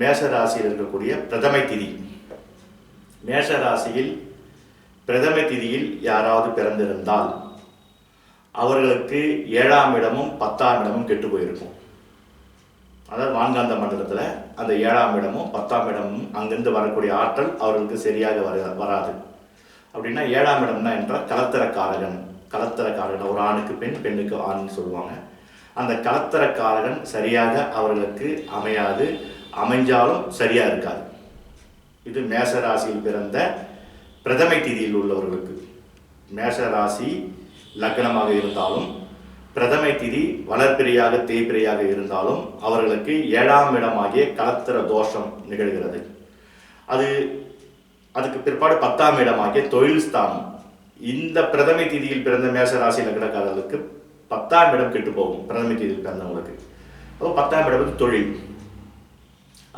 மேஷ ராசியில் இருக்கக்கூடிய பிரதமை திதி. மேஷ ராசியில் பிரதம திதியில் யாராவது பிறந்திருந்தால் அவர்களுக்கு ஏழாம் இடமும் பத்தாம் இடமும் கெட்டு போயிருக்கும். அதாவது வான்காந்த மண்டலத்தில் அந்த ஏழாம் இடமும் பத்தாம் இடமும் அங்கிருந்து வரக்கூடிய ஆற்றல் அவர்களுக்கு சரியாக வர வராது. அப்படின்னா ஏழாம் இடம்னா என்றால் கலத்தரக்காரகன். கலத்தரக்காரகன் ஒரு ஆணுக்கு பெண் பெண்ணுக்கு ஆண்னு சொல்லுவாங்க. அந்த கலத்தரக்காரகன் சரியாக அவர்களுக்கு அமையாது. அமைஞ்சாலும் சரியாக இருக்காது. இது மேச ராசியில் பிறந்த பிரதமை திதியில் உள்ளவர்களுக்கு. மேச ராசி லக்னமாக இருந்தாலும் பிரதமை திதி வளர்ப்பிரையாக தேய்பிரையாக இருந்தாலும் அவர்களுக்கு ஏழாம் இடமாகிய கலத்திர தோஷம் நிகழ்கிறது. அது அதுக்கு பிற்பாடு பத்தாம் இடமாகிய தொழில் ஸ்தானம். இந்த பிரதமை திதியில் பிறந்த மேசராசி லக்னக்காரர்களுக்கு பத்தாம் இடம் கெட்டு போகும் பிரதமை திதியில் பிறந்தவங்களுக்கு. அப்போ பத்தாம் இடம் வந்து தொழில்.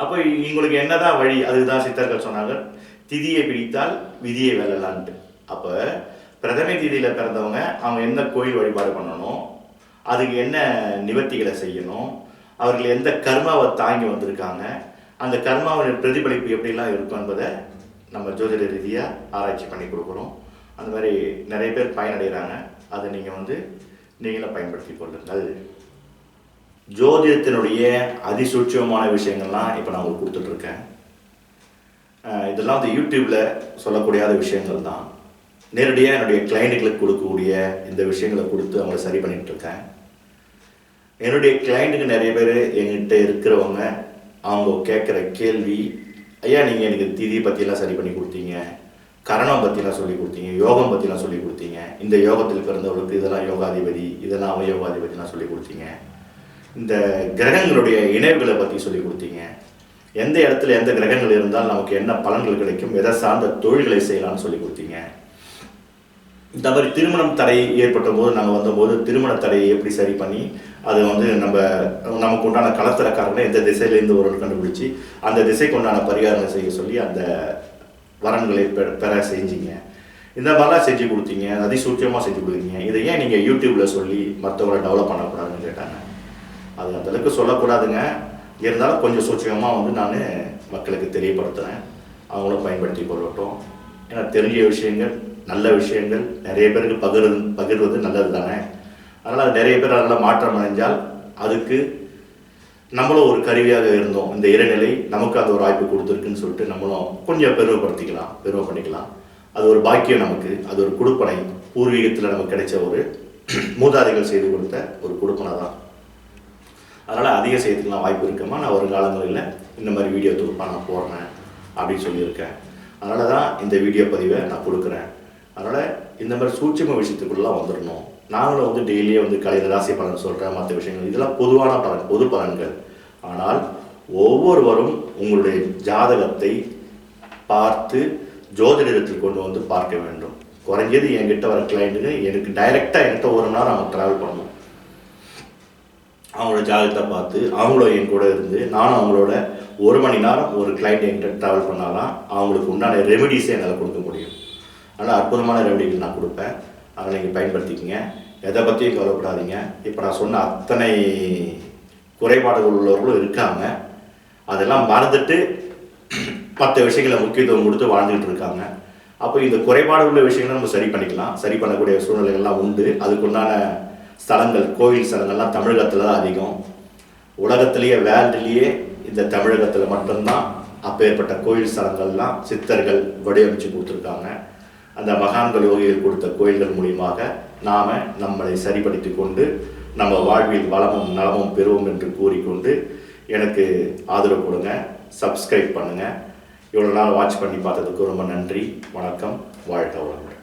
அப்போ உங்களுக்கு என்னதான் வழி? அதுதான் சித்தர்கள் சொன்னாங்க திதியை பிடித்தால் விதியை வெல்லலான்ட்டு. அப்போ பிரதமை திதியில் பிறந்தவங்க அவங்க என்ன கோயில் வழிபாடு பண்ணணும்? அதுக்கு என்ன நிவர்த்திகளை செய்யணும்? அவர்கள் எந்த கர்மாவை தாங்கி வந்திருக்காங்க? அந்த கர்மாவின் பிரதிபலிப்பு எப்படிலாம் இருக்கும் என்பதை நம்ம ஜோதிட ரீதியாக ஆராய்ச்சி பண்ணி கொடுக்குறோம். அந்த மாதிரி நிறைய பேர் பயனடைகிறாங்க. அதை நீங்கள் வந்து நீங்களும் பயன்படுத்தி கொள்ளுங்கள். ஜோதிடத்தினுடைய அதிசூட்சமான விஷயங்கள்லாம் இப்போ நான் உங்களுக்கு கொடுத்துட்ருக்கேன். இதெல்லாம் வந்து யூடியூப்பில் சொல்லக்கூடியாத விஷயங்கள் தான். நேரடியாக என்னுடைய கிளைண்ட்டுகளுக்கு கொடுக்கக்கூடிய இந்த விஷயங்களை கொடுத்து அவங்கள சரி பண்ணிட்டு இருக்கேன் என்னுடைய கிளைண்ட்டுக்கு நிறைய பேர் என்கிட்ட இருக்கிறவங்க அவங்க கேட்குற கேள்வி ஐயா நீங்கள் எனக்கு திதி பற்றிலாம் சரி பண்ணி கொடுத்தீங்க. கரணம் பற்றிலாம் சொல்லி கொடுத்தீங்க. யோகம் பற்றிலாம் சொல்லி கொடுத்தீங்க. இந்த யோகத்தில் பிறந்தவர்களுக்கு இதெல்லாம் யோகாதிபதி இதெல்லாம் அவயோகாதிபதிலாம் சொல்லி கொடுத்தீங்க. இந்த கிரகங்களுடைய இணைவுகளை பற்றி சொல்லி கொடுத்தீங்க. எந்த இடத்துல எந்த கிரகங்கள் இருந்தால் நமக்கு என்ன பலன்கள் கிடைக்கும் எதை சார்ந்த தொழில்களை செய்யலாம்னு சொல்லி கொடுத்தீங்க. இந்த மாதிரி திருமணம் தடை ஏற்பட்ட போது நாங்கள் வந்தபோது திருமண தடையை எப்படி சரி பண்ணி அது வந்து நம்ம நமக்கு உண்டான கலத்தரக்காரங்களை எந்த திசையிலேருந்து ஒரு கண்டுபிடிச்சி அந்த திசைக்கு உண்டான பரிகாரங்களை செய்ய சொல்லி அந்த வரன்களை பெற பெற செஞ்சீங்க. இந்த மாதிரிலாம் செஞ்சு கொடுத்தீங்க அதிசூட்சியமாக செஞ்சு கொடுத்தீங்க. இதை ஏன் நீங்கள் யூடியூப்பில் சொல்லி மற்றவங்களை டெவலப் பண்ணக்கூடாதுன்னு கேட்டாங்க. அது அந்த அளவுக்கு சொல்லக்கூடாதுங்க. இருந்தாலும் கொஞ்சம் சூட்சமாக வந்து நான் மக்களுக்கு தெரியப்படுத்துகிறேன் அவங்களும் பயன்படுத்தி கொள்ளட்டும். ஏன்னா தெரிஞ்ச விஷயங்கள் நல்ல விஷயங்கள் நிறைய பேருக்கு பகிர்வு பகிர்வது நல்லது தானே? அதனால் நிறைய பேர் அதனால் மாற்றம் அடைஞ்சால் அதுக்கு நம்மளும் ஒரு கருவியாக இருந்தோம். இந்த இறைநிலை நமக்கு அந்த ஒரு வாய்ப்பு கொடுத்துருக்குன்னு சொல்லிட்டு நம்மளும் கொஞ்சம் பெருமைப்படுத்திக்கலாம் பெருமை பண்ணிக்கலாம். அது ஒரு பாக்கியம் நமக்கு அது ஒரு கொடுப்பனை பூர்வீகத்தில் நமக்கு கிடைச்ச ஒரு மூதாதைகள் செய்து கொடுத்த ஒரு கொடுப்பனை தான் அதனால் அதிகம் செய்யறதுக்குலாம் வாய்ப்பு இருக்குமா? நான் வருங்காலங்களில் இந்த மாதிரி வீடியோ தொகுப்பாக நான் போடுறேன் அப்படின்னு சொல்லியிருக்கேன். அதனால தான் இந்த வீடியோ பதிவை நான் கொடுக்குறேன். அதனால் இந்த மாதிரி சூட்சம விஷயத்துக்குள்ளெலாம் வந்துடணும். நாங்களும் வந்து டெய்லியே வந்து கலையில் ராசி பலன் சொல்கிறேன் மற்ற விஷயங்கள். இதெல்லாம் பொதுவான பலன் பொது பலன்கள். ஆனால் ஒவ்வொருவரும் உங்களுடைய ஜாதகத்தை பார்த்து ஜோதிடத்தில் கொண்டு வந்து பார்க்க வேண்டும். குறைஞ்சது என்கிட்ட வர கிளைண்ட்டுங்க எனக்கு டைரெக்டாக என்கிட்ட ஒரு நேரம் அவங்க ட்ராவல் பண்ணணும். அவங்களோட ஜாதகத்தை பார்த்து அவங்களும் என் கூட இருந்து நானும் அவங்களோட ஒரு மணி நேரம் ஒரு கிளைண்ட் என்கிட்ட ட்ராவல் பண்ணாதான் அவங்களுக்கு உண்டான ரெமெடிஸை என்னால் கொடுக்க முடியும். அதனால் அற்புதமான ரெமெடிகள் நான் கொடுப்பேன். அதை நீங்கள் பயன்படுத்திக்கங்க. எதை பற்றியும் கவலைப்படாதீங்க. இப்போ நான் சொன்ன அத்தனை குறைபாடுகள் உள்ளவர்களும் இருக்காங்க. அதெல்லாம் மறந்துட்டு மற்ற விஷயங்களை முக்கியத்துவம் கொடுத்து வாழ்ந்துகிட்டு இருக்காங்க. அப்போ இந்த குறைபாடு உள்ள விஷயங்களை நம்ம சரி பண்ணிக்கலாம். சரி பண்ணக்கூடிய சூழ்நிலைகள்லாம் உண்டு. அதுக்குண்டான ஸ்தலங்கள் கோவில் ஸ்தலங்கள்லாம் தமிழகத்தில் தான் அதிகம். உலகத்திலேயே வேர்ல்டுலேயே இந்த தமிழகத்தில் மட்டும்தான் அப்பேற்பட்ட கோயில் ஸ்தலங்கள்லாம் சித்தர்கள் வடிவமைச்சு கொடுத்துருக்காங்க. அந்த மகான்கள் யோகிகள் கொடுத்த கோயில்கள் மூலியமாக நாம் நம்மளை சரிப்படுத்தி கொண்டு நம்ம வாழ்வில் வளமும் நலமும் பெறுவோம் என்று கூறிக்கொண்டு எனக்கு ஆதரவு கொடுங்க சப்ஸ்கிரைப் பண்ணுங்கள் இவ்வளோ நாள் வாட்ச் பண்ணி பார்த்ததுக்கு ரொம்ப நன்றி வணக்கம் வாழ்க வளமுடன்.